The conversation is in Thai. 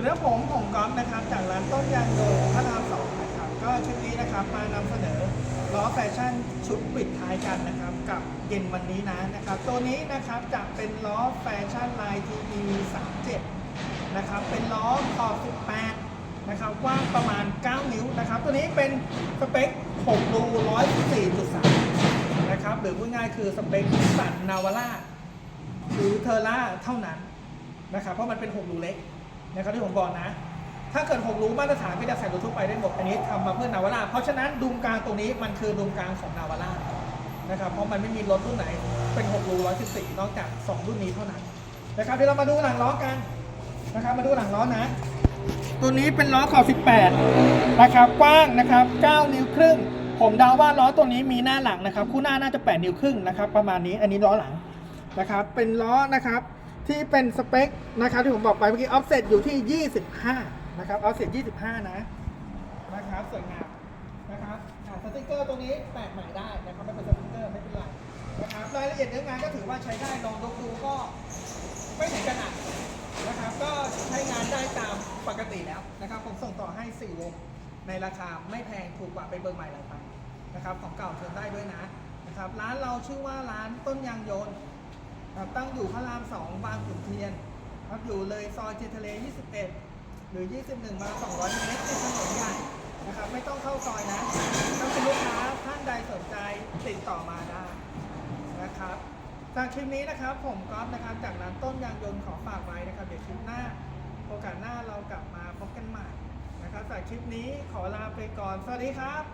สวัสดีครับผมผมก๊อฟนะครับจากร้านต้นยางโดงพระรามสองนะครับก็ชุดนี้นะครับมานำเสนอล้อแฟชั่นชุดปิดท้ายกันนะครับกับเย็นวันนี้นะนะครับ ตัวนี้นะครับจะเป็นล้อแฟชั่นลาย TP 37นะครับเป็นล้อขอบ18นะครับกว้างประมาณ 9 นิ้วนะครับ ตัวนี้เป็นสเปค6รู114.3นะครับหรือพูดง่ายคือสเปคสันนาวาร่าหรือเทอร่าเท่านั้นนะครับเพราะมันเป็น6รูเล็ก นะครับที่ผมบอกนะ ถ้าเกิดผมรู้มาตรฐานก็จะใส่รถทั่วไปได้หมด อันนี้ทำมาเพื่อนาวาร่าเพราะฉะนั้นดุมกลางตรงนี้มันคือดุมกลางของนาวาร่านะครับเพราะมันไม่มีรถรุ่นไหนเป็น6รู114นอกจาก2รุ่นนี้เท่านั้นนะครับเดี๋ยวเรามาดูหลังล้อกันนะครับมาดูหลังล้อนะตัวนี้เป็นล้อขอบ 18 นะครับ กว้างนะครับ 9 นิ้วครึ่ง ผมเดาว่าล้อตัวนี้มีหน้าหลังนะครับ คู่หน้าน่าจะ 8 นิ้วครึ่งนะครับ ประมาณนี้ อันนี้ล้อหลังนะครับ เป็นล้อนะครับ ที่เป็นสเปคนะครับที่ผมบอกไปเมื่อกี้ออฟเซ็ตอยู่ที่ 25 นะครับออฟเซ็ต25 นะนะครับสวยงามนะครับสติกเกอร์ตรงนี้แปะใหม่ได้นะครับไม่เป็นสติกเกอร์ไม่เป็นไรนะครับรายละเอียดเนื้องานก็ถือว่าใช้ได้ลองยกดูก็ไม่ถึงขนาดนะครับก็ใช้งานได้ตามปกติแล้วนะครับผมส่งต่อให้ 4 วง ในราคาไม่แพงถูกกว่าไปเบอร์ใหม่หลายพันนะครับของเก่าเทิร์นได้ด้วยนะนะครับร้านเราชื่อว่าร้านต้นยางโยน ตั้งอยู่พระราม2บางขุนเทียนครับอยู่เลยซอยเจทะเล 21 หรือ 21 มา 200 เมตรที่ถนนใหญ่นะครับ ไม่ต้องเข้าซอยนะถ้าเป็นลูกค้าท่านใดสนใจติดต่อมาได้นะครับจากคลิปนี้นะครับผมก๊อฟนะครับ จากร้านต้นยางยนต์ขอฝากไว้นะครับ เดี๋ยวคลิปหน้า โอกาสหน้าเรากลับมาพบกันใหม่นะครับจากคลิปนี้ขอลาไปก่อน สวัสดีครับ